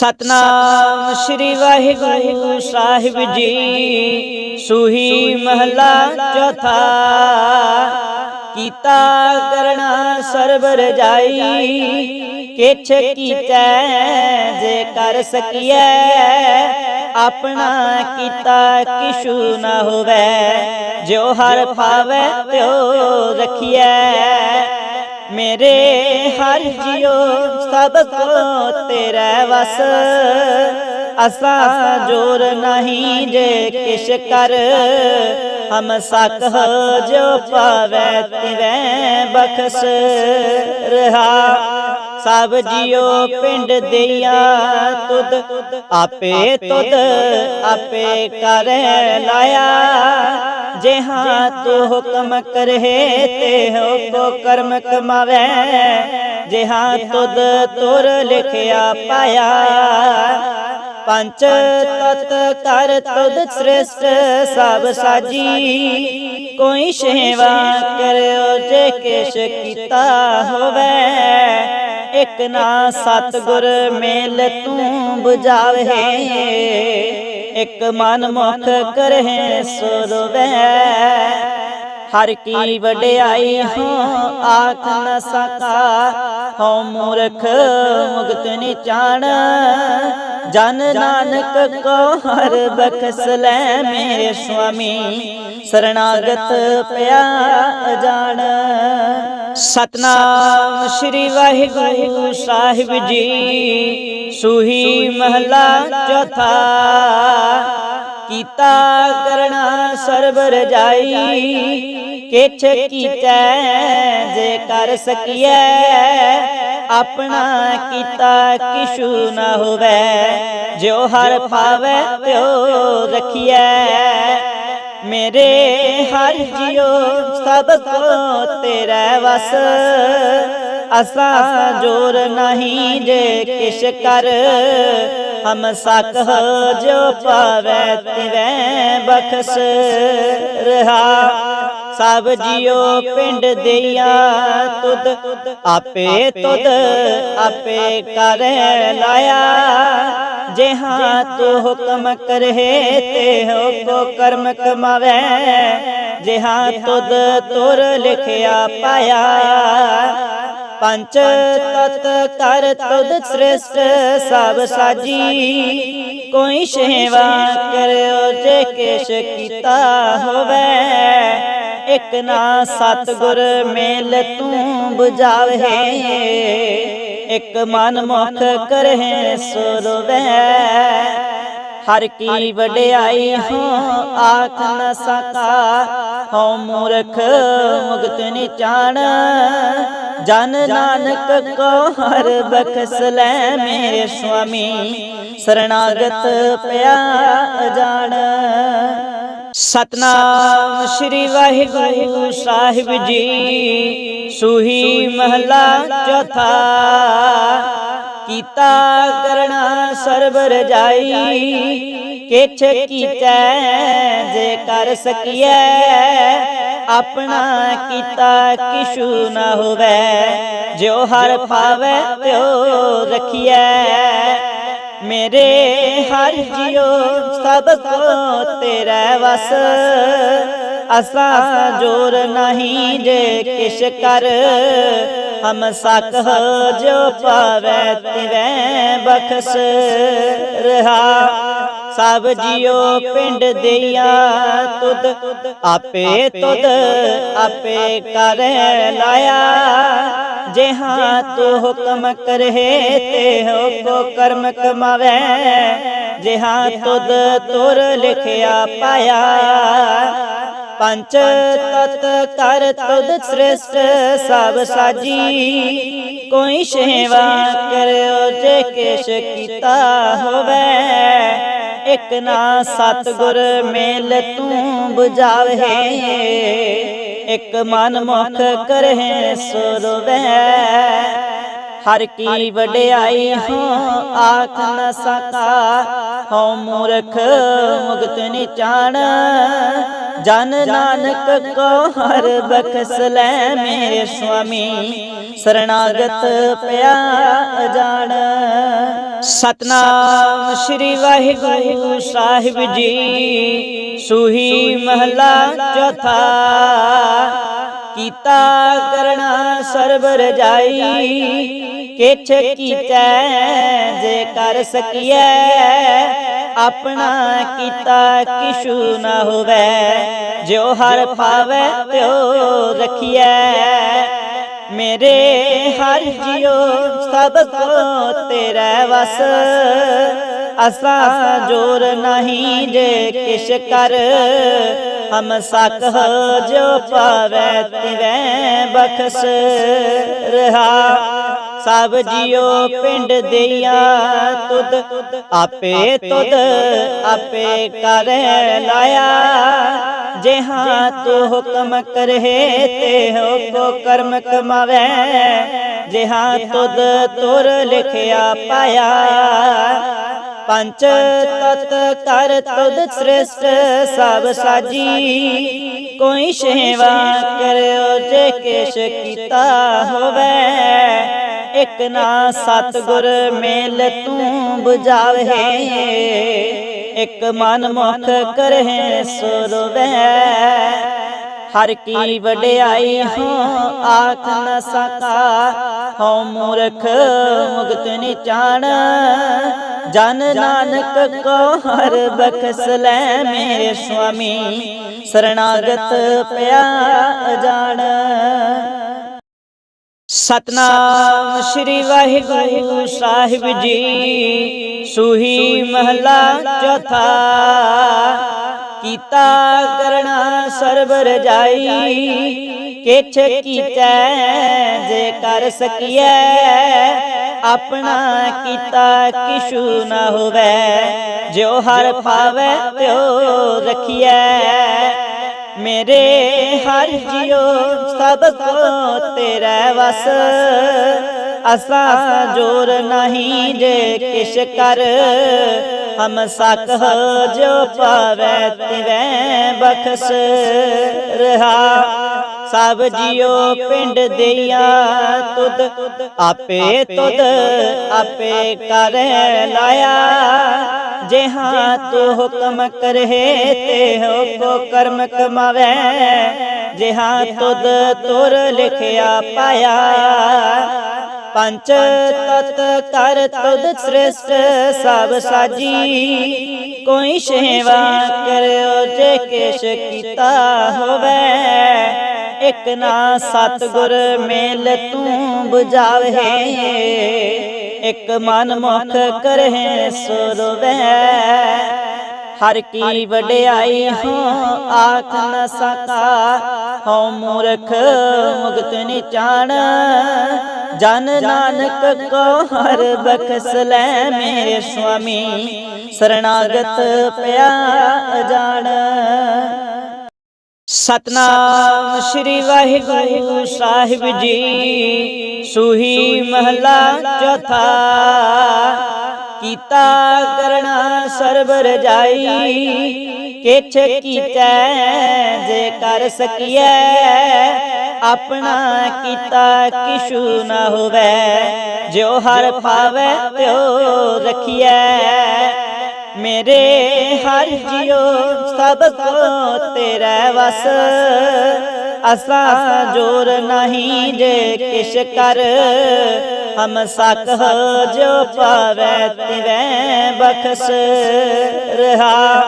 ਸਤਨਾਮ ਸ੍ਰੀ ਵਾਹਿਗੁਰੂ ਸਾਹਿਬ ਜੀ। ਸੂਹੀ ਮਹਲਾ ਚੌਥਾ। ਕੀਤਾ ਕਰਣਾ ਸਰਬ ਰਜਾਈ। ਕਿਛ ਕੀਤੈ ਜੇ ਕਰ ਸਕੀਐ। ਆਪਣਾ ਕੀਤਾ ਕਿਛੂ ਨਾ ਹੋਵੇ। ਜੋ ਹਰ ਪਾਵੇ ਤਿਉ ਰਖੀਐ। ਮੇਰੇ ਹਰ ਜਿਉ ਸਭ ਕੋ ਤੇਰਾ ਵਸ। ਅਸਾਂ ਜੋਰ ਨਹੀਂ ਜੇ ਕਿਛ ਕਰ। ਹਮ ਸਕ ਜੋ ਪਾਵੇ ਤਿਵੈ ਬਖਸ। ਰਹਾ ਸਭ ਜਿਉ ਪਿੰਡ ਦਿਆ ਤੁਧ। ਆਪੇ ਤੁਧ, ਆਪੇ ਕਰੇ ਲਾਇਆ। ਜਿਹਾ ਤੂੰ ਹੁਕਮ ਕਰਹਿ, ਤੇ ਹੋ ਕੋ ਕਰਮ ਕਮਾਵੇ। ਜਿਹਾ ਤੁਧ ਤੁਰ ਲਿਖਿਆ ਪਾਇਆ, ਪੰਚ ਤਤ ਕਰ ਤੁਧ ਸ੍ਰਿਸ਼ਟ, ਸਭ ਸਾਜੀ। ਕੋਈ ਸੇਵਾ ਕਰਿਓ ਜੇ ਕਿਛ ਕੀਤਾ ਹੋਵੇ। ਇਕ ਨਾ ਸਤਗੁਰ ਮੇਲ ਤੂੰ 부ਝਾਵੇ ਇਕ ਮਨ ਮੁਖ ਕਰਹਿ ਸੁਰਵੈ। ਹਰ ਕੀ ਵਡਿਆਈ ਹੋ ਆਖ ਨ ਸਕਾ। ਹਉ ਮੂਰਖ ਮੁਕਤ ਨਿਚਾਣ ਜਨ ਨਾਨਕ ਕੋ ਹਰ ਬਖਸ ਲੈ ਮੇਰੇ ਸੁਆਮੀ। ਸਰਣਾਗਤ ਪਿਆ ਅਜਾਣ। ਸਤਨਾਮ ਸ੍ਰੀ ਵਾਹਿਗੁਰੂ ਸਾਹਿਬ ਜੀ। ਸੂਹੀ ਮਹਲਾ ਚੌਥਾ। ਕੀਤਾ ਕਰਣਾ ਸਰਬ ਰਜਾਈ ਕਿਛ ਕੀਤੈ ਜੇ ਕਰ ਸਕੀਐ। ਆਪਣਾ ਕੀਤਾ ਕਿਛੂ ਨਾ ਹੋਵੇ। ਜੋ ਹਰ ਪਾਵੇ ਤਿਉ ਰਖੀਐ। ਮੇਰੇ ਹਰ ਜਿਉ ਸਭ ਕੋ ਤੇਰੇ ਵਸ। ਅਸਾਂ ਜੋਰ ਨਹੀਂ ਜੇ ਕਿਛ ਕਰ। ਹਮ ਸਕ ਜੋ ਪਾਵੇ ਤਿਵੈ ਬਖਸ। ਰਹਾ ਸਭ ਜਿਉ ਪਿੰਡ ਦੇਈਆ ਤੁਧ। ਆਪੇ ਤੁਧ, ਆਪੇ ਕਰੇ ਲਾਇਆ। ਜਿਹਾ ਤੂੰ ਹੁਕਮ ਕਰਹਿ ਤੇ ਹੋ ਕੋ ਕਰਮ ਕਮਾਵੇ, ਜਿਹਾ ਤੁਧ ਤੁਰ ਲਿਖਿਆ ਪਾਇਆ। ਪੰਚ ਤਤ ਕਰ ਤੁਧ ਸ੍ਰਿਸ਼ਟ, ਸਭ ਸਾਜੀ ਕੋਈ ਸੇਵਾ ਕਰਿਓ ਜੇ ਕਿਛ ਕੀਤਾ ਹੋਵੇ। ਇਕ ਨਾ ਸਤਗੁਰ ਮੇਲ ਤੂੰ 부ਝਾਵੇ ਇਕ ਮਨ ਮੁਖ ਕਰਹਿ ਸੁਰਵੈ। ਹਰ ਕੀ ਵਡਿਆਈ ਹੋ ਆਖ ਨ ਸਕਾ। ਹਉ ਮੂਰਖ ਮੁਕਤ ਨਿਚਾਣ ਜਨ ਨਾਨਕ ਕੋ ਹਰ ਬਖਸ ਲੈ ਮੇਰੇ ਸੁਆਮੀ। ਸਰਣਾਗਤ ਪਿਆ ਅਜਾਣ। ਸਤਨਾਮ ਸ੍ਰੀ ਵਾਹਿਗੁਰੂ ਸਾਹਿਬ ਜੀ। ਸੂਹੀ ਮਹਲਾ ਚੌਥਾ। ਕੀਤਾ ਕਰਣਾ ਸਰਬ ਰਜਾਈ ਕਿਛ ਕੀਤੈ ਜੇ ਕਰ ਸਕੀਐ। ਆਪਣਾ ਕੀਤਾ ਕਿਛੂ ਨਾ ਹੋਵੇ। ਜਿਉ ਹਰ ਪਾਵੇ ਤਿਉ ਰਖੀਐ। ਮੇਰੇ ਹਰ ਜਿਉ ਸਭ ਕੋ ਤੇਰੇ ਵਸ। ਅਸਾਂ ਜੋਰ ਨਹੀਂ ਜੇ ਕਿਛ ਕਰ। ਹਮ ਸਕ ਜੋ ਪਾਵੇ ਤਿਵੈ ਬਖਸ। ਰਹਾ ਸਭ ਜਿਉ ਪਿੰਡ ਦੇਈਆ ਤੁਧ। ਆਪੇ ਤੁਧ ਆਪੇ ਕਰੇ ਲਾਇਆ। ਜਿਹਾ ਤੂੰ ਹੁਕਮ ਕਰਹਿ ਤੇ ਹੋ ਕੋ ਕਰਮ ਕਮਾਵੇ। ਜਿਹਾ ਤੁਧ ਤੁਰ ਲਿਖਿਆ ਪਾਇਆ। ਪੰਚ ਤਤ ਕਰ ਤੁਧ ਸ੍ਰਿਸ਼ਟ ਸਭ ਸਾਜੀ। ਕੋਈ ਸੇਵਾ ਕਰਿਓ ਜੇ ਕਿਛ ਕੀਤਾ ਹੋਵੇ। ਇਕ ਨਾ ਸਤਗੁਰ ਮੇਲ ਤੂੰ 부ਝਾਵੇ ਇਕ ਮਨ ਮੁਖ ਕਰਹਿ ਸੁਰਵੈ। ਹਰ ਕੀ ਵਡਿਆਈ ਹੋ ਆਖ ਨ ਸਕਾ। ਹਉ ਮੂਰਖ ਮੁਕਤ ਨਿਚਾਣ ਜਨ ਨਾਨਕ ਕੋ ਹਰ ਬਖਸ ਲੈ ਮੇਰੇ ਸੁਆਮੀ। ਸਰਣਾਗਤ ਪਿਆ ਅਜਾਣ। ਸਤਨਾਮ ਸ੍ਰੀ ਵਾਹਿਗੁਰੂ ਸਾਹਿਬ ਜੀ। ਸੂਹੀ ਮਹਲਾ ਚੌਥਾ। ਕੀਤਾ ਕਰਣਾ ਸਰਬ ਰਜਾਈ। ਕਿਛ ਕੀਤੈ ਜੇ ਕਰ ਸਕੀਐ, ਆਪਣਾ ਕੀਤਾ ਕਿਛੂ ਨਾ ਹੋਵੇ। ਜੋ ਹਰ ਪਾਵੇ ਤਿਉ ਰਖੀਐ। ਮੇਰੇ ਹਰ ਜਿਉ ਸਭ ਕੋ ਤੇਰੇ ਵਸ। ਅਸਾਂ ਜੋਰ ਨਹੀਂ ਜੇ ਕਿਛ ਕਰ, ਹਮ ਸਕਹ ਜੋ ਪਾਵੇ ਤਿਵੈ ਬਖਸ। ਰਹਾ ਸਭ ਜਿਉ ਪਿੰਡ ਦੇਈਆ ਤੁਧ। ਆਪੇ ਤੁਧ ਆਪੇ ਕਰੇ ਲਾਇਆ। ਜਿਹਾਂ ਤੂੰ ਹੁਕਮ ਕਰਹਿ ਤੇ ਹੋ ਕੋ ਕਰਮ ਕਮਾਵੇ। ਜਿਹਾਂ ਤੁਧ ਤੁਰ ਲਿਖਿਆ ਪਾਇਆ। ਪੰਚ ਤਤ ਕਰ ਤੁਧ ਸ੍ਰਿਸ਼ਟ ਸਭ ਸਾਜੀ। ਕੋਈ ਸੇਵਾ ਕਰਿਓ ਜੇ ਕਿਛ ਕੀਤਾ ਹੋਵੇ। ਇਕ ਨਾ ਸਤਗੁਰ ਮੇਲ ਤੂੰ 부ਝਾਵੇ ਇਕ ਮਨ ਮੁਖ ਕਰਹਿ ਸੁਰਵੈ। ਹਰ ਕੀ ਵਡਿਆਈ ਹੋ ਆਖ ਨ ਸਕਾ। ਹਉ ਮੂਰਖ ਮੁਕਤ ਨਿਚਾਣ। ਜਨ ਨਾਨਕ ਕੋ ਹਰ ਬਖਸ ਲੈ ਮੇਰੇ ਸੁਆਮੀ। ਸਰਣਾਗਤ ਪਿਆ ਅਜਾਣ। ਸਤਨਾਮ ਸ੍ਰੀ ਵਾਹਿਗੁਰੂ ਸਾਹਿਬ ਜੀ। ਸੂਹੀ ਮਹਲਾ ਚੌਥਾ। ਕੀਤਾ ਕਰਣਾ ਸਰਬ ਰਜਾਈ ਕਿਛ ਕੀਤੈ ਜੇ ਕਰ ਸਕੀਐ। ਆਪਣਾ ਕੀਤਾ ਕਿਛੂ ਨਾ ਹੋਵੇ। ਜਿਉ ਹਰ ਪਾਵੇ ਤਿਉ ਰਖੀਐ। ਮੇਰੇ ਹਰ ਜਿਉ ਸਭ ਕੋ ਤੇਰਾ ਵਸ। ਅਸਾਂ ਜੋਰ ਨਹੀਂ ਜੇ ਕਿਛ ਕਰ। ਹਮ ਸਕਹ ਜੋ ਪਾਵੇ ਤਿਵੈ ਬਖਸ। ਰਹਾ ਸਭ ਜਿਉ ਪਿੰਡ ਦੇਈਆ ਤੁਧ। ਆਪੇ ਤੁਧ, ਆਪੇ ਕਰੇ ਲਾਇਆ। ਜਿਹਾਂ ਤੂੰ ਹੁਕਮ ਕਰਹਿ ਤੇ ਹੋ ਕੋ ਕਰਮ ਕਮਾਵੇ ਜਿਹਾਂ ਤੁਧ ਤੁਰ ਲਿਖਿਆ ਪਾਇਆ ਪੰਚ ਤਤ ਕਰ ਤੁਧ ਸ੍ਰਿਸ਼ਟ ਸਭ ਸਾਜੀ। ਕੋਈ ਸੇਵਾ ਕਰਿਓ ਜੇ ਕਿਛ ਕੀਤਾ ਹੋਵੇ। ਇਕ ਨਾ ਸਤਗੁਰ ਮੇਲ ਤੂੰ 부ਝਾਵੇ ਇਕ ਮਨ ਮੁਖ ਕਰਹਿ ਸੁਰਵੈ। ਹਰ ਕੀ ਵਡਿਆਈ ਹੋ ਆਖ ਨ ਸਕਾ। ਹਉ ਮੂਰਖ ਮੁਕਤ ਨਿਚਾਣ ਜਨ ਨਾਨਕ ਕੋ ਹਰ ਬਖਸ ਲੈ ਮੇਰੇ ਸੁਆਮੀ। ਸਰਣਾਗਤ ਪਿਆ ਅਜਾਣ। ਸਤਨਾਮ ਸ੍ਰੀ ਵਾਹਿਗੁਰੂ ਸਾਹਿਬ ਜੀ। ਸੂਹੀ ਮਹਲਾ ਚੌਥਾ। ਕੀਤਾ ਕਰਣਾ ਸਰਬ ਰਜਾਈ ਕਿਛ ਕੀਤੈ ਜੇ ਕਰ ਸਕੀਐ। ਆਪਣਾ ਕੀਤਾ ਕਿਛੂ ਨਾ ਹੋਵੇ। ਜਿਉ ਹਰ ਪਾਵੇ ਤਿਉ ਰਖੀਐ। ਮੇਰੇ ਹਰ ਜਿਉ ਸਭ ਕੋ ਤੇਰੇ ਵਸ। ਅਸਾਂ ਜੋਰ ਨਹੀਂ ਜੇ ਕਿਛ ਕਰ। ਹਮ ਸਕਹ ਜੋ ਪਾਵੇ ਤਿਵੈ ਬਖਸ। ਰਹਾ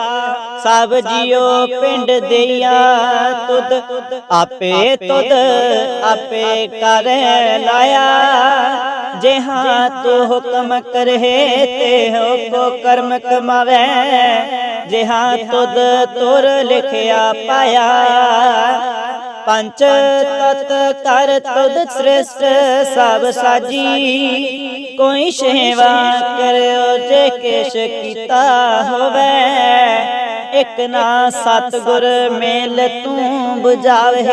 ਸਭ ਜਿਉ ਪਿੰਡ ਦੇਈਆ ਤੁਧ। ਆਪੇ ਤੁਧ, ਆਪੇ ਕਰੇ ਲਾਇਆ। ਜਿਹਾਂ ਤੂੰ ਹੁਕਮ ਕਰਹਿ ਤੇ ਹੋ ਕੋ ਕਰਮ ਕਮਾਵੇ, ਜਿਹਾਂ ਤੁਧ ਤੁਰ ਲਿਖਿਆ ਪਾਇਆ। ਪੰਚ ਤਤ ਕਰ ਤੁਧ ਸ੍ਰਿਸ਼ਟ, ਸਭ ਸਾਜੀ। ਕੋਈ ਸੇਵਾ ਕਰਿਓ ਜੇ ਕਿਛ ਕੀਤਾ ਹੋਵੇ। ਇਕ ਨਾ ਸਤਗੁਰ ਮੇਲ ਤੂੰ 부ਝਾਵੇ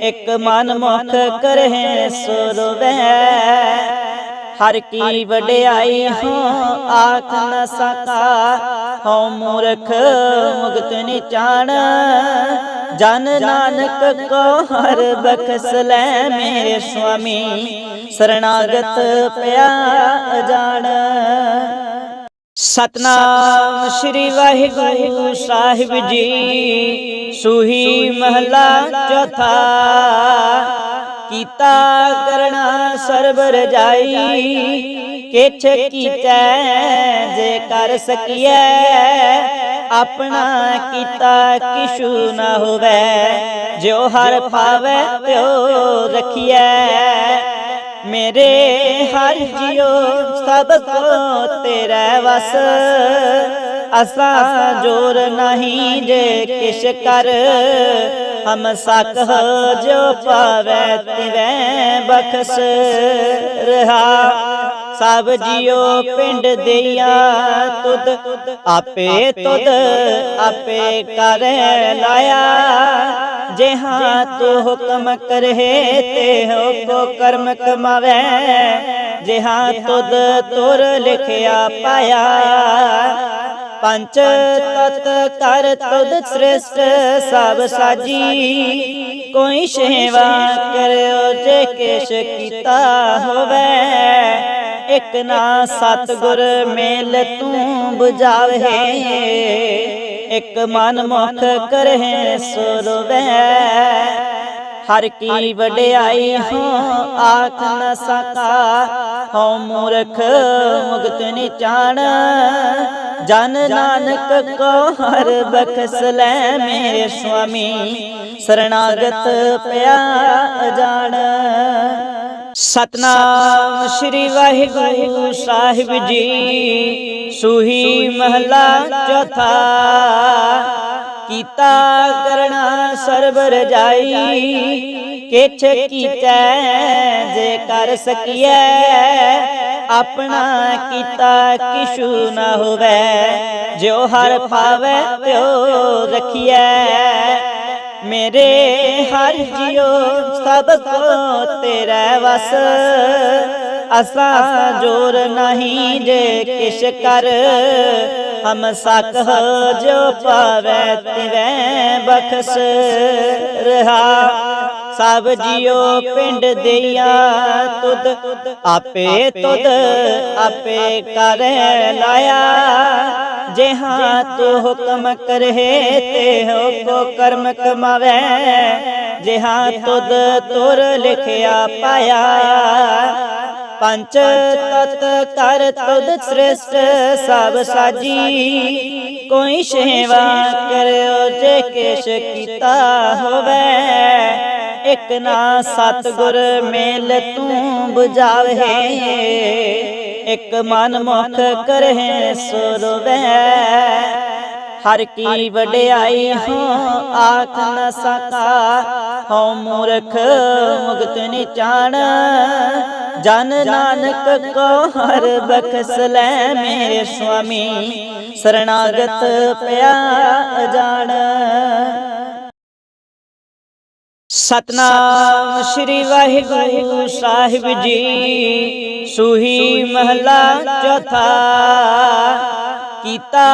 ਇਕ ਮਨ ਮੁਖ ਕਰਹਿ ਸੁਰਵੈ। ਹਰ ਕੀ ਵਡਿਆਈ ਹੋ ਆਖ ਨ ਸਕਾ। ਹਉ ਮੂਰਖ ਮੁਕਤ ਨਿਚਾਣ ਜਨ ਨਾਨਕ ਕੋ ਹਰ ਬਖਸ ਲੈ ਮੇਰੇ ਸੁਆਮੀ। ਸਰਣਾਗਤ ਪਿਆ ਅਜਾਣ। ਸਤਨਾਮ ਸ੍ਰੀ ਵਾਹਿਗੁਰੂ ਸਾਹਿਬ ਜੀ। ਸੂਹੀ ਮਹਲਾ ਚੌਥਾ। ਕੀਤਾ ਕਰਣਾ ਸਰਬ ਰਜਾਈ ਕਿਛ ਕੀਚੈ ਜੇ ਕਰ ਸਕੀਐ। ਆਪਣਾ ਕੀਤਾ ਕਿਛੂ ਨਾ ਹੋਵੇ। ਜਿਉ ਹਰ ਪਾਵੇ, ਤਿਉ ਰਖੀਐ। ਮੇਰੇ ਹਰ ਜਿਉ ਸਭ ਕੋ ਤੇਰੇ ਵਸ। ਅਸਾਂ ਜੋਰ ਨਹੀਂ ਜੇ ਕਿਛ ਕਰ। ਹਮ ਸਕ ਜੋ ਪਾਵੇ ਤਿਵੇਂ ਬਖਸ। ਰਹਾ ਸਭ ਜਿਉ ਪਿੰਡ ਦੇਈਆ ਤੁਧ। ਆਪੇ ਤੁਧ, ਆਪੇ ਕਰ ਲਾਇਆ। ਜਿਹਾਂ ਤੂੰ ਹੁਕਮ ਕਰਹਿ ਤੇ ਹੋ ਕੋ ਕਰਮ ਕਮਾਵੇ। ਜਿਹਾਂ ਤੁਧ ਤੁਰ ਲਿਖਿਆ ਪਾਇਆ। ਪੰਚ ਤਤ ਕਰ ਤੁਧ ਸ੍ਰਿਸ਼ਟ ਸਭ ਸਾਜੀ। ਕੋਈ ਸੇਵਾ ਕਰਿਓ ਜੇ ਕਿਛ ਕੀਤਾ ਹੋਵੇ। ਇਕ ਨਾ ਸਤਗੁਰ ਮੇਲ ਤੂੰ 부ਝਾਵੇ ਇਕ ਮਨ ਮੁਖ ਕਰਹਿ ਸੁਰਵੈ। ਹਰ ਕੀ ਵਡਿਆਈ ਹੋ ਆਖ ਨ ਸਕਾ। ਹਉ ਮੂਰਖ ਮੁਗਤ ਨਿਚਾਣ ਜਨ ਨਾਨਕ ਕੋ ਹਰ ਬਖਸ ਲੈ ਮੇਰੇ ਸੁਆਮੀ। ਸਰਣਾਗਤ ਪਿਆ ਅਜਾਣ। ਸਤਨਾਮ ਸ੍ਰੀ ਵਾਹਿਗੁਰੂ ਸਾਹਿਬ ਜੀ। ਸੂਹੀ ਮਹਲਾ ਚੌਥਾ। ਕੀਤਾ ਕਰਣਾ ਸਰਬ ਰਜਾਈ ਕਿਛ ਕੀਚੈ ਜੇ ਕਰ ਸਕੀਐ। ਆਪਣਾ ਕੀਤਾ ਕਿਛੂ ਨਾ ਹੋਵੇ। ਜੋ ਹਰ ਪਾਵੇ ਤਿਉ ਰਖੀਐ। ਮੇਰੇ ਹਰ ਜਿਉ ਸਭ ਕੋ ਤੇਰੇ ਵਸ। ਅਸਾਂ ਜੋਰ ਨਹੀਂ ਜੇ ਕਿਛ ਕਰ। ਹਮ ਸਕ ਜੋ ਪਾਵੇ ਤਿਵੇਂ ਬਖਸ। ਰਹਾ ਸਭ ਜਿਉ ਪਿੰਡ ਦੇਈਆ ਤੁਧ। ਆਪੇ ਤੁਧ ਆਪੇ ਕਰ ਲਾਇਆ। ਜਿਹਾਂ ਤੂੰ ਹੁਕਮ ਕਰਹਿ ਤੇ ਹੋ ਕੋ ਕਰਮ ਕਮਾਵੇ। ਜਿਹਾਂ ਤੁਧ ਤੁਰ ਲਿਖਿਆ ਪਾਇਆ। ਪੰਚ ਤਤ ਕਰ ਤੁਧ ਸ੍ਰਿਸ਼ਟ ਸਭ ਸਾਜੀ। ਕੋਈ ਸੇਵਾ ਕਰਿਓ ਜੇ ਕਿਛ ਕੀਤਾ ਹੋਵੇ। ਇਕ ਨਾ ਸਤਗੁਰ ਮੇਲ ਤੂੰ 부ਝਾਵੇ ਇਕ ਮਨ ਮੁਖ ਕਰਹਿ ਸੁਰਵੈ ਹਰ ਕੀ ਵਡਿਆਈ ਹੋ ਆਖ ਨ ਸਕਾ। ਹਉ ਮੂਰਖ ਮੁਗਤ ਨਿਚਾਣ। ਜਨ ਨਾਨਕ ਕੋ ਹਰ ਬਖਸ ਲੈ ਮੇਰੇ ਸੁਆਮੀ। ਸਰਣਾਗਤ ਪਿਆ ਅਜਾਣ। ਸਤਨਾਮ ਸ੍ਰੀ ਵਾਹਿਗੁਰੂ ਸਾਹਿਬ ਜੀ। ਸੂਹੀ ਮਹਲਾ ਚੌਥਾ। ਕੀਤਾ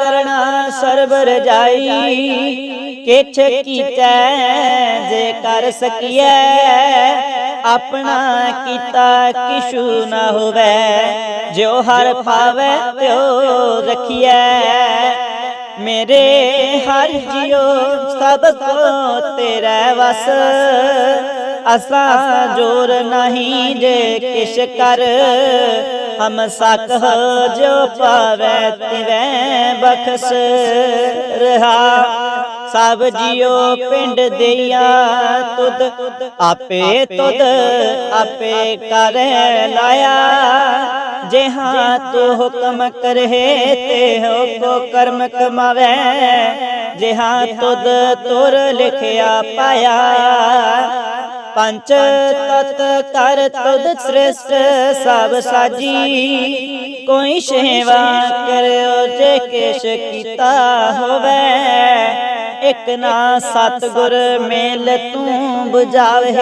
ਕਰਣਾ ਸਰਬ ਰਜਾਈ ਕਿਛ ਕੀਚੈ ਜੇ ਕਰ ਸਕੀਐ, ਆਪਣਾ ਕੀਤਾ ਕਿਛੂ ਨਾ ਹੋਵੇ। ਜੋ ਹਰ ਪਾਵੇ, ਤਿਉ ਰਖੀਐ। ਮੇਰੇ ਹਰ ਜਿਉ ਸਭ ਕੋ ਤੇਰੇ ਵਸ। ਅਸਾਂ ਜੋਰ ਨਹੀਂ ਜੇ ਕਿਛ ਕਰ ਹਮ ਸਕ ਜੋ ਪਾਵੇ ਤਿਵੈ ਬਖਸ। ਰਹਾ ਸਭ ਜਿਉ ਪਿੰਡ ਦੇਈਆ ਤੁਧ। ਆਪੇ ਤੁਧ ਆਪੇ ਕਰ ਲਾਇਆ। ਜਿਹਾਂ ਤੂੰ ਹੁਕਮ ਕਰਹਿ, ਤੇ ਹੋ ਕੋ ਕਰਮ ਕਮਾਵੇ। ਜਿਹਾਂ ਤੁਧ ਤੁਰ ਲਿਖਿਆ ਪਾਇਆ ਪੰਚ ਤਤ ਕਰ ਤੁਧ ਸ੍ਰਿਸ਼ਟ ਸਭ ਸਾਜੀ। ਕੋਈ ਸੇਵਾ ਕਰਿਓ ਜੇ ਕਿਛ ਕੀਤਾ ਹੋਵੇ। ਇਕ ਨਾ ਸਤਗੁਰ ਮੇਲ ਤੂੰ 부ਝਾਵੇ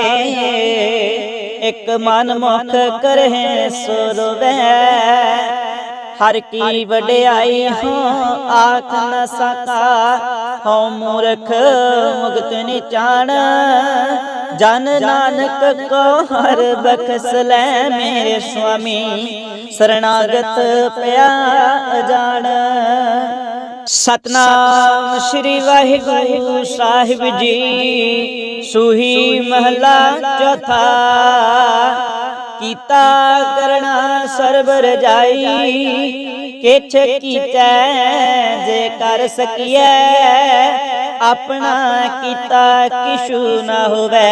ਇਕ ਮਨ ਮੁਖ ਕਰਹਿ ਸੁਰਵੈ। ਹਰ ਕੀ ਵਡਿਆਈ ਹੋ ਆਖ ਨ ਸਕਾ। ਹਉ ਮੂਰਖ ਮੁਗਤ ਨਿਚਾਣ ਜਨ ਨਾਨਕ ਕੋ ਹਰ ਬਖਸ ਲੈ ਮੇਰੇ ਸੁਆਮੀ। ਸਰਣਾਗਤ ਪਿਆ ਅਜਾਣ। ਸਤਨਾਮ ਸ੍ਰੀ ਵਾਹਿਗੁਰੂ ਸਾਹਿਬ ਜੀ। ਸੁਹੀ ਮਹਲਾ ਚੌਥਾ। ਕੀਤਾ ਕਰਣਾ ਸਰਬ ਰਜਾਈ। ਕਿਛ ਕੀਤੈ ਜੇ ਕਰ ਸਕੀਐ। ਆਪਣਾ ਕੀਤਾ ਕਿਛੂ ਨਾ ਹੋਵੇ।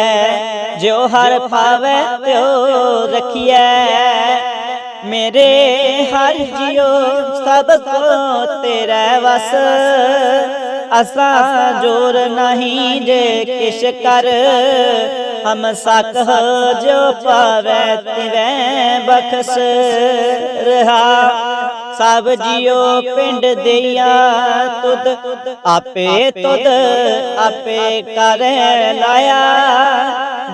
ਜੋ ਹਰ ਪਾਵੇ ਤਿਉ ਰਖੀਐ। ਮੇਰੇ ਹਰ ਜਿਉ ਸਭ ਕੋ ਤੇਰਾ ਵਸ। ਅਸਾਂ ਜੋਰ ਨਹੀਂ ਜੇ ਕਿਛ ਕਰ। ਹਮ ਸਕ ਜੋ ਪਾਵੇ ਤਿਵੈ ਬਖਸ। ਰਹਾ ਸਭ ਜਿਉ ਪਿੰਡ ਦੇਇਆ ਤੁਧ। ਆਪੇ ਤੁਧ ਆਪੇ ਕਰ ਲਾਇਆ।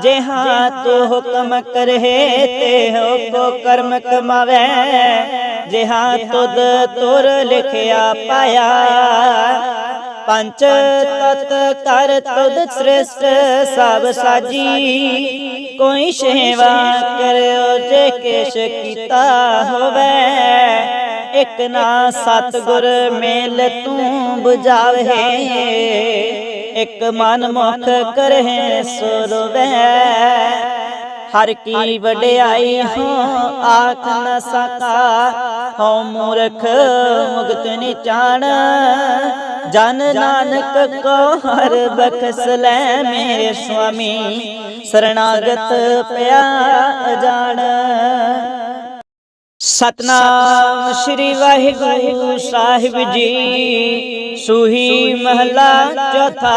ਜਿਹਾਂ ਤੂੰ ਹੁਕਮ ਕਰਹਿ ਤੇ ਹੋ ਕੋ ਕਰਮ ਕਮਾਵੇ। ਜਿਹਾਂ ਤੁਧ ਤੁਰ ਲਿਖਿਆ ਪਾਇਆ। ਪੰਚ ਤਤ ਕਰ ਤੁਧ ਸ੍ਰਿਸ਼ਟ ਸਭ ਸਾਜੀ। ਕੋਈ ਸੇਵਾ ਕਰਿਓ ਜੇ ਕਿਛ ਕੀਤਾ ਹੋਵੇ। ਇਕ ਨਾ ਸਤਗੁਰ ਮੇਲ ਤੂੰ 부ਝਾਵੇ ਇਕ ਮਨ ਮੁਖ ਕਰਹਿ ਸੁਰਵੈ। ਹਰ ਕੀ ਵਡਿਆਈ ਹੋ ਆਖ ਨ ਸਕਾ। ਹਉ ਮੂਰਖ ਮੁਗਤ ਨਿਚਾਣ ਜਨ ਨਾਨਕ ਕੋ ਹਰ ਬਖਸ ਲੈ ਮੇਰੇ ਸੁਆਮੀ। ਸਰਣਾਗਤ ਪਿਆ ਅਜਾਣ। ਸਤਨਾਮ ਸ੍ਰੀ ਵਾਹਿਗੁਰੂ ਸਾਹਿਬ ਜੀ। ਸੂਹੀ ਮਹਲਾ ਚੌਥਾ।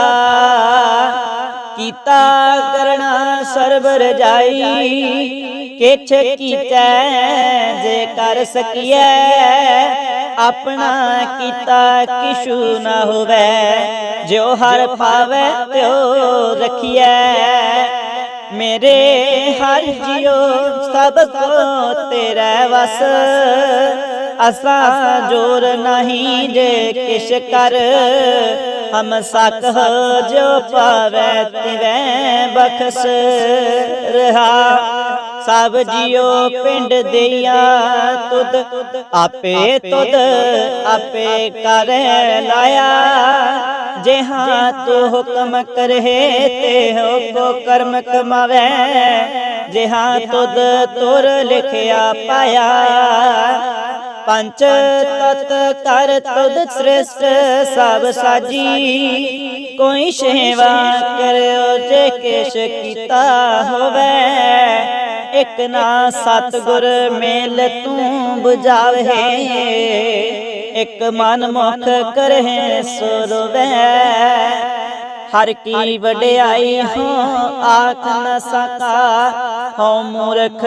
ਕੀਤਾ ਕਰਣਾ ਸਰਬ ਰਜਾਈ ਕਿਛ ਕੀਤੈ ਜੇ ਕਰ ਸਕੀਐ। ਆਪਣਾ ਕੀਤਾ ਕਿਛੂ ਨਾ ਹੋਵੇ। ਜਿਉ ਹਰ ਪਾਵੇ ਤਿਉ ਰਖੀਐ। ਮੇਰੇ ਹਰ ਜਿਉ ਸਭ ਕੋ ਤੇਰੇ ਵਸ। ਅਸਾਂ ਜੋਰ ਨਹੀਂ ਜੇ ਕਿਛ ਕਰ। ਹਮ ਸਕ ਜੋ ਪਾਵੇ ਤਿਵੈ ਬਖਸ। ਰਹਾ ਸਭ ਜਿਉ ਪਿੰਡ ਦੇਇਆ ਤੁਧ। ਆਪੇ ਤੁਧ, ਆਪੇ ਕਰ ਲਾਇਆ। ਜਿਹਾਂ ਤੂੰ ਹੁਕਮ ਕਰਹਿ ਤੇ ਹੋ ਕੋ ਕਰਮ ਕਮਾਵੇ, ਜਿਹਾਂ ਤੁਧ ਤੁਰ ਲਿਖਿਆ ਪਾਇਆ। ਪੰਚ ਤਤ ਕਰ ਤੁਧ ਸ੍ਰਿਸ਼ਟ, ਸਭ ਸਾਜੀ ਕੋਈ ਸੇਵਾ ਕਰਿਓ ਜੇ ਕਿਛ ਕੀਤਾ ਹੋਵੇ। ਇਕ ਨਾ ਸਤਗੁਰ ਮੇਲ ਤੂੰ 부ਝਾਵੇ ਇਕ ਮਨ ਮੁਖ ਕਰਹਿ ਸੁਰਵੈ। ਹਰ ਕੀ ਵਡਿਆਈ ਹੋ ਆਖ ਨ ਸਕਾ। ਹਉ ਮੂਰਖ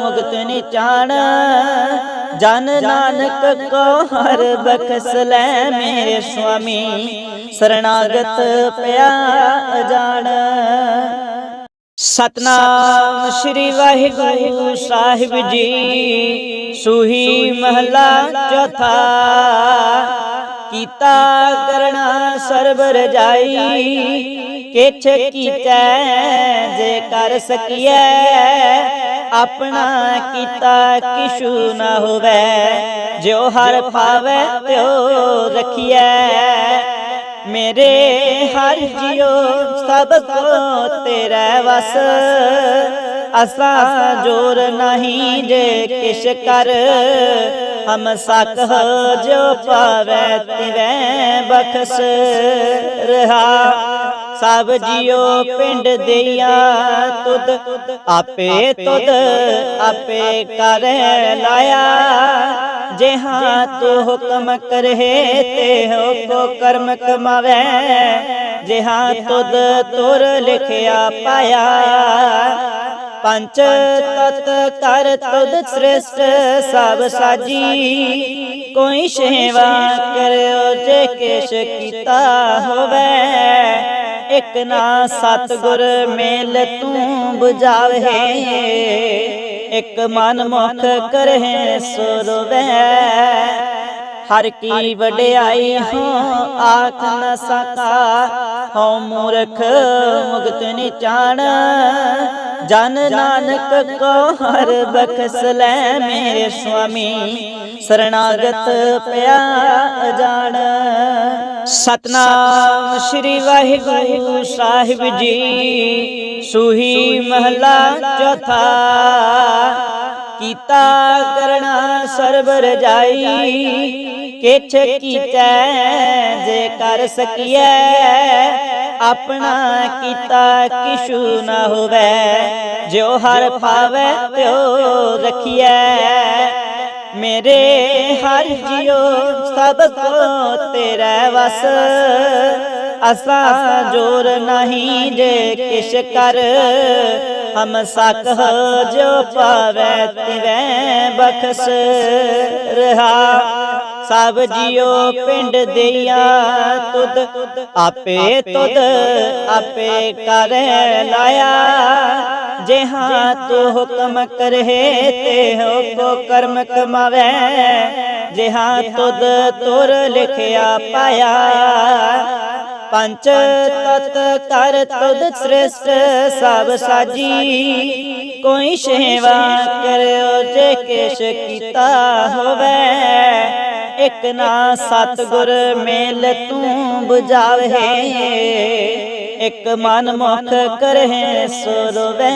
ਮੁਗਤ ਨਿਚਾਣ ਜਨ ਨਾਨਕ ਕੋ ਹਰ ਬਖਸ ਲੈ ਮੇਰੇ ਸੁਆਮੀ। ਸਰਣਾਗਤ ਪਿਆ ਅਜਾਣ। ਸਤਨਾਮ ਸ੍ਰੀ ਵਾਹਿਗੁਰੂ ਸਾਹਿਬ ਜੀ। ਸੂਹੀ ਮਹਲਾ ਚੌਥਾ। ਕੀਤਾ ਕਰਣਾ ਸਰਬ ਰਜਾਈ ਕਿਛ ਕੀਤੈ ਜੇ ਕਰ ਸਕੀਐ। ਆਪਣਾ ਕੀਤਾ ਕਿਛੂ ਨਾ ਹੋਵੇ। ਜਿਉ ਹਰ ਪਾਵੇ ਤਿਉ ਰਖੀਐ। ਮੇਰੇ ਹਰ ਜਿਉ ਸਭ ਕੋ ਤੇਰੇ ਵਸ। ਅਸਾਂ ਜੋਰ ਨਹੀਂ ਜੇ ਕਿਛ ਕਰ। ਹਮ ਸਕ ਜੋ ਪਾਵੇ ਤਿਵੈ ਬਖਸ। ਰਹਾ ਸਭ ਜਿਉ ਪਿੰਡ ਦੇਇਆ ਤੁਧ। ਆਪੇ ਤੁਧ, ਆਪੇ ਕਰ ਲਾਇਆ। ਜਿਹਾਂ ਤੂੰ ਹੁਕਮ ਕਰਹਿ ਤੇ ਹੋ ਕੋ ਕਰਮ ਕਮਾਵੇ। ਜਿਹਾਂ ਤੁਧ ਤੁਰ ਲਿਖਿਆ ਪਾਇਆ। ਪੰਚ ਤਤ ਕਰ ਤੁਧ ਸ੍ਰਿਸ਼ਟ ਸਭ ਸਾਜੀ। ਕੋਈ ਸੇਵਾ ਕਰਿਓ ਜੇ ਕਿਛ ਕੀਤਾ ਹੋਵੇ। ਇਕ ਨਾ ਸਤਗੁਰ ਮੇਲ ਤੂੰ 부ਝਾਵੇ ਇਕ ਮਨ ਮੁਖ ਕਰਹਿ ਸੁਰਵੈ। ਹਰ ਕੀ ਵਡਿਆਈ ਹੋ ਆਖ ਨ ਸਕਾ। ਹਉ ਮੂਰਖ ਮੁਕਤ ਨਿਚਾਣ ਜਨ ਨਾਨਕ ਕੋ ਹਰ ਬਖਸ ਲੈ ਮੇਰੇ ਸੁਆਮੀ। ਸਰਣਾਗਤ ਪਿਆ ਅਜਾਣ। ਸਤਨਾਮ ਸ੍ਰੀ ਵਾਹਿਗੁਰੂ ਸਾਹਿਬ ਜੀ। ਸੂਹੀ ਮਹਲਾ ਚੌਥਾ। ਕੀਤਾ ਕਰਣਾ ਸਰਬ ਰਜਾਈ। ਕਿਛ ਕੀਤੈ ਜੇ ਕਰ ਸਕੀਐ ਆਪਣਾ ਕੀਤਾ ਕਿਛੂ ਨਾ ਹੋਵੇ। ਜੋ ਹਰ ਪਾਵੇ ਤਿਉ ਰਖੀਐ। ਮੇਰੇ ਹਰ ਜਿਉ ਸਭ ਕੋ ਤੇਰਾ ਵਸ। ਅਸਾਂ ਜੋਰ ਨਹੀਂ ਜੇ ਕਿਛ ਕਰ। ਹਮ ਸਕ ਜੋ ਪਾਵੇ ਤਿਵੈ ਬਖਸ। ਰਹਾ ਸਭ ਜਿਉ ਪਿੰਡ ਦੇਈਆ ਤੁਧ। ਆਪੇ ਤੁਧ ਆਪੇ ਕਰੇ ਲਾਇਆ। ਜਿਹਾਂ ਤੂੰ ਹੁਕਮ ਕਰਹਿ ਤੇ ਹੋ ਕੋ ਕਰਮ ਕਮਾਵੇ। ਜਿਹਾਂ ਤੁਧ ਤੁਰ ਲਿਖਿਆ ਪਾਇਆ। ਪੰਚ ਤਤ ਕਰ ਤੁਧ ਸ੍ਰਿਸ਼ਟ ਸਭ ਸਾਜੀ। ਕੋਈ ਸੇਵਾ ਕਰਿਓ ਜੇ ਕਿਛ ਕੀਤਾ ਹੋਵੇ। ਇਕ ਨਾ ਸਤਗੁਰ ਮੇਲ ਤੂੰ 부ਝਾਵੇ ਇਕ ਮਨ ਮੁਖ ਕਰਹਿ ਸੁਰਵੈ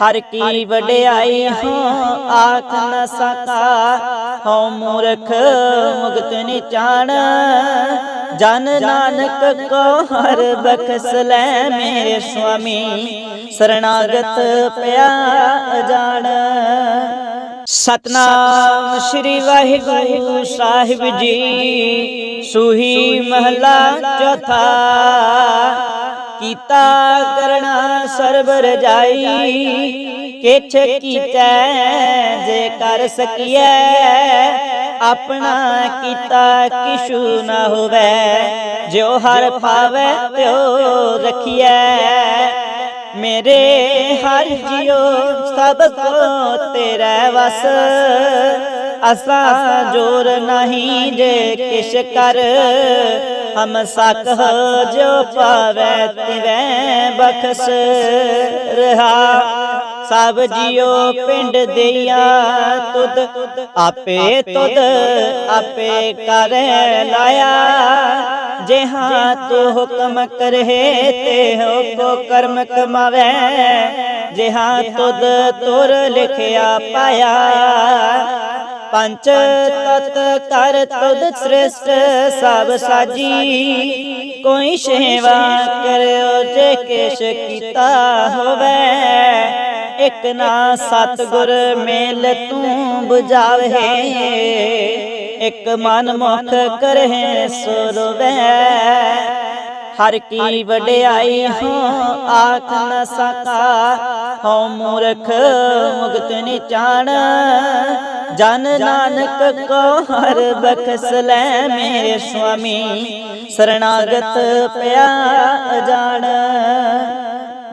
ਹਰ ਕੀ ਵਡਿਆਈ ਹੋ ਆਖ ਨ ਸਕਾ। ਹਉ ਮੂਰਖ ਮੁਗਤ ਨਿਚਾਣ ਜਨ ਨਾਨਕ ਕੋ ਹਰ ਬਖਸ ਲੈ ਮੇਰੇ ਸੁਆਮੀ। ਸਰਣਾਗਤ ਪਿਆ ਅਜਾਣ। ਸਤਨਾਮ ਸ੍ਰੀ ਵਾਹਿਗੁਰੂ ਸਾਹਿਬ ਜੀ। ਸੂਹੀ ਮਹਲਾ ਚੌਥਾ। ਕੀਤਾ ਕਰਣਾ ਸਰਬ ਰਜਾਈ। ਕਿਛ ਕੀਤੈ ਜੇ ਕਰ ਸਕੀਐ। ਆਪਣਾ ਕੀਤਾ ਕਿਛੂ ਨਾ ਹੋਵੇ। ਜੋ ਹਰ ਪਾਵੇ ਤਿਉ ਰਖੀਐ। ਮੇਰੇ ਹਰ ਜਿਉ ਸਭ ਕੋ ਤੇਰਾ ਵਸ। ਅਸਾਂ ਜੋਰ ਨਹੀਂ ਜੇ ਕਿਛ ਕਰ। ਹਮ ਸਕ ਜੋ ਪਾਵੇ ਤਿਵੈ ਬਖਸ। ਰਹਾ ਸਭ ਜਿਉ ਪਿੰਡ ਦੇਈਆ ਤੁਧ। ਆਪੇ ਤੁਧ ਆਪੇ ਕਰੇ ਲਾਇਆ। ਜਿਹਾਂ ਤੂੰ ਹੁਕਮ ਕਰਹਿ ਤੇ ਹੋ ਕੋ ਕਰਮ ਕਮਾਵੇ। ਜਿਹਾਂ ਤੁਧ ਤੁਰ ਲਿਖਿਆ ਪਾਇਆ। ਪੰਚ ਤਤ ਕਰ ਤੁਧ ਸ੍ਰਿਸ਼ਟ ਸਭ ਸਾਜੀ। ਕੋਈ ਸੇਵਾ ਕਰਿਓ ਜੇ ਕਿਛ ਕੀਤਾ ਹੋਵੇ। ਇਕ ਨਾ ਸਤਗੁਰ ਮੇਲ ਤੂੰ 부ਝਾਵੇ ਇਕ ਮਨ ਮੁਖ ਕਰਹਿ ਸੁਰਵੈ। ਹਰ ਕੀ ਵਡਿਆਈ ਹੋ ਆਖ ਨ ਸਕਾ। ਹਉ ਮੂਰਖ ਮੁਕਤ ਨਿਚਾਣ ਜਨ ਨਾਨਕ ਕੋ ਹਰ ਬਖਸ ਲੈ ਮੇਰੇ ਸੁਆਮੀ। ਸਰਣਾਗਤ ਪਿਆ ਅਜਾਣ।